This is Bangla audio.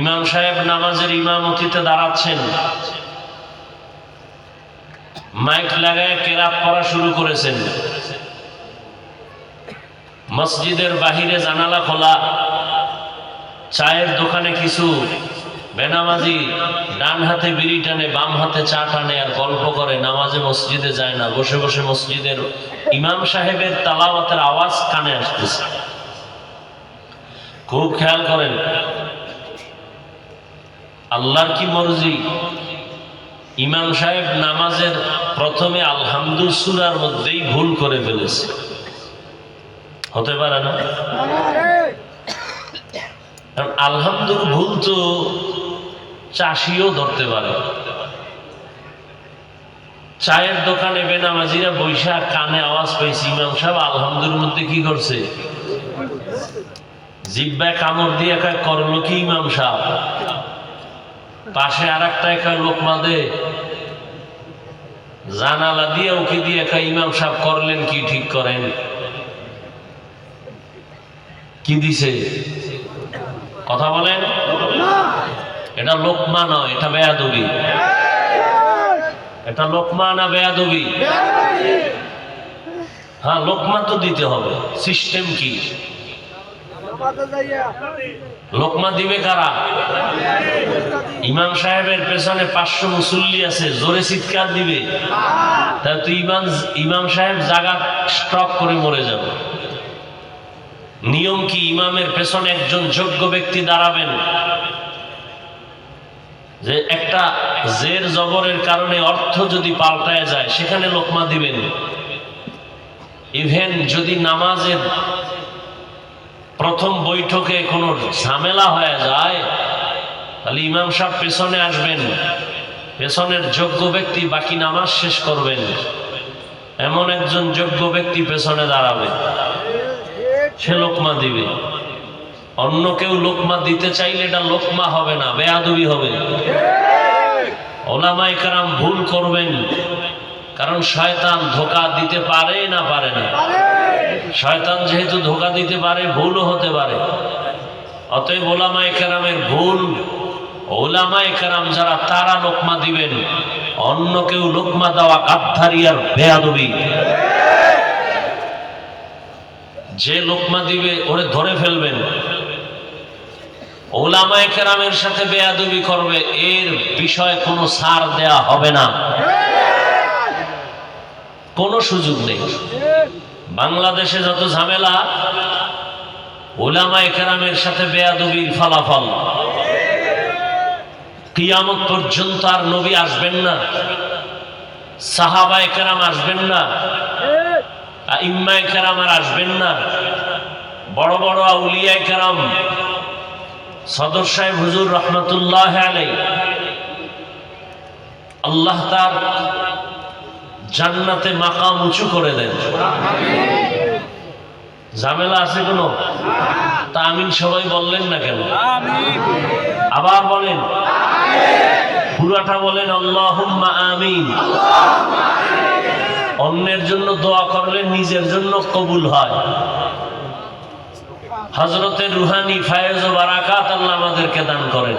ইমাম সাহেব নামাজের ইমামতিতে দাঁড়াচ্ছেন। মাইক লাগায় কেরাত পড়া শুরু করেছেন। মসজিদের বাহিরে জানালা খোলা, চায়ের দোকানে কিছু বেনামাজি ডান হাতে বিড়ি টানে, বাম হাতে চা টানে আর গল্প করে, নামাজে মসজিদে যায় না, বসে বসে মসজিদের ইমাম সাহেবের তালাওয়াতের আওয়াজ কানে আসতেছে। খুব খেয়াল করেন আল্লাহর কি মর্জি? ইমাম সাহেব নামাজের প্রথমে আলহামদুল সুরার মধ্যেই ভুল করে ফেলেছে। হতে পারে না? কারণ আলহামদুল ভুল তো চাষিও ধরতে পারে। চায়ের দোকানে বেনামাজিরা বৈশাখ কানে আওয়াজ পাইছি, ইমাম সাহেব আলহামদুর মধ্যে কি করছে? জিব্বায় কামড় দিয়ে করল কি ইমাম সাহেব? পাশে আর একটা একা লোকমা দে জানালা দিয়ে ওকে দিয়ে একা ইমাম সাহেব করলেন কি ঠিক করেন? কি দিছে? কথা বলেন? এটা লোকমা নয়, এটা বেয়াদবি। এটা লোকমা না বেয়াদবি? হ্যাঁ লোকমা তো দিতে হবে। সিস্টেম কি? লোকমা দিবে কারা? ইমাম সাহেবের পেছনে পাঁচশো মুসল্লি আছে, জোরে চিৎকার দিবে। তা তো ইমাম ইমাম সাহেব জায়গা স্টক করে মরে যাবে। নিয়ম কি, ইমামের পেছনে একজন যোগ্য ব্যক্তি দাঁড়াবেন? যে একটা জের জবরের কারণে অর্থ যদি পাল্টায় যায়, সেখানে লোকমা দিবেন। ইভেন যদি নামাজের প্রথম বৈঠকে কোনো ঝামেলা হয়ে যায়, তাহলে ইমাম সাহেব পেছনে আসবেন, পেছনের যোগ্য ব্যক্তি বাকি নামাজ শেষ করবেন। এমন একজন যোগ্য ব্যক্তি পেছনে দাঁড়াবে, সে লোকমা দিবে। অন্য কেউ লোকমা দিতে চাইলে এটা লোকমা হবে না, বেয়াদবি হবে। ওলামাই কারাম ভুল করবেন, কারণ শয়তান ধোকা দিতে পারে না পারে না। শয়তান যেহেতু ধোকা দিতে পারে, ভুলও হতে পারে। অতএব ওলামাই কেরামের ভুল ওলামাই কেরাম যারা তারা লোকমা দিবেন, অন্য কেউ লোকমা দেওয়া গাদ্ধারি আর বেয়াদবি। যে লোকমা দিবে, ওরে ধরে ফেলবেন। ওলামায় কেরামের সাথে বেয়াদবি করবে, এর বিষয়ে কোনো ছাড় দেয়া হবে না। কোনো সুযোগ নেই। বাংলাদেশে যত ঝামেলা ওলামায় কেরামের সাথে বেয়াদবির ফলাফল। কিয়ামত পর্যন্ত আর নবী আসবেন না, সাহাবায় কেরাম আসবেন না ইম্মায় কেরাম আর আসবেন না। বড় বড় আউলিয়ায় কেরাম, সদর সাহেব হুজুর রহমতুল্লাহ আলাই আল্লাহ তার জান্নাতে মাকাম উঁচু করে দেন। ঝামেলা আছে কোনো? তা আমিন সবাই বললেন না কেন? আবার বলেন। পুরাটা বলেন আল্লাহ আমিন। অন্যের জন্য দোয়া করলে নিজের জন্য কবুল হয়। হজরতের রুহানি, ফায়েজ ও বারাকাত আল্লাহ আমাদেরকে দান করেন।